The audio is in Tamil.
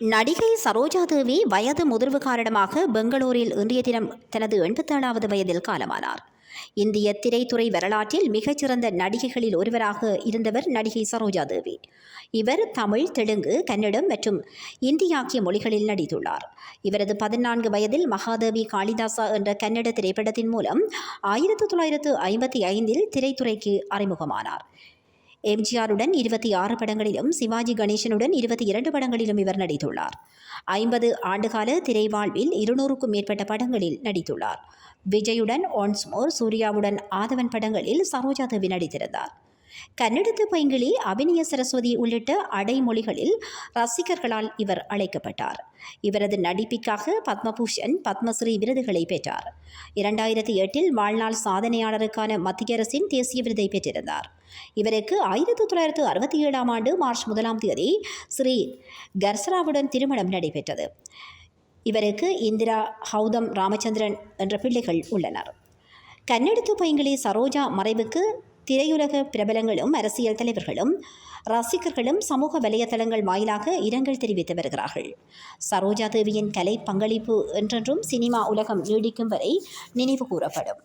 நடிகை சரோஜா தேவி வயது முதிர்வு காரணமாக பெங்களூரில் இன்றைய தினம் தனது எண்பத்தேழாவது வயதில் காலமானார். இந்திய திரைத்துறை வரலாற்றில் மிகச்சிறந்த நடிகைகளில் ஒருவராக இருந்தவர் நடிகை சரோஜா தேவி. இவர் தமிழ் தெலுங்கு கன்னடம் மற்றும் இந்தி ஆகிய மொழிகளில் நடித்துள்ளார். இவரது பதினான்கு வயதில் மகாதேவி காளிதாசா என்ற கன்னட திரைப்படத்தின் மூலம் ஆயிரத்து தொள்ளாயிரத்து ஐம்பத்தி ஐந்தில் திரைத்துறைக்கு அறிமுகமானார். எம்ஜிஆருடன் இருபத்தி ஆறு படங்களிலும் சிவாஜி கணேசனுடன் இருபத்தி இரண்டு படங்களிலும் இவர் நடித்துள்ளார். ஐம்பது ஆண்டுகால திரை வாழ்வில் இருநூறுக்கும் மேற்பட்ட படங்களில் நடித்துள்ளார். விஜயுடன் ஒன்ஸ்மோர் சூர்யாவுடன் ஆதவன் படங்களில் சரோஜா தேவி நடித்திருந்தார். கன்னடத்து பைங்கிளி அபிநய சரஸ்வதி உள்ளிட்ட அடைமொழிகளில் ரசிகர்களால் இவர் அழைக்கப்பட்டார். இவரது நடிப்பிற்காக பத்மபூஷன் பத்மஸ்ரீ விருதுகளை பெற்றார். இரண்டாயிரத்தி எட்டில் வாழ்நாள் சாதனையாளருக்கான மத்திய அரசின் தேசிய விருதை பெற்றிருந்தார். இவருக்கு ஆயிரத்தி தொள்ளாயிரத்து அறுபத்தி ஏழாம் ஆண்டு மார்ச் முதலாம் தேதி ஸ்ரீ கர்சராவுடன் திருமணம் நடைபெற்றது. இவருக்கு இந்திரா ஹவுதம் ராமச்சந்திரன் என்ற பிள்ளைகள் உள்ளனர். கன்னடத்து பைங்கிளி சரோஜா மறைவுக்கு திரையுலக பிரபலங்களும் அரசியல் தலைவர்களும் ரசிகர்களும் சமூக வலையதளங்கள் வாயிலாக இரங்கல் தெரிவித்து வருகிறார்கள். சரோஜா தேவியின் கலை பங்களிப்பு என்றென்றும் சினிமா உலகம் நீடிக்கும் வரை நினைவு கூறப்படும்.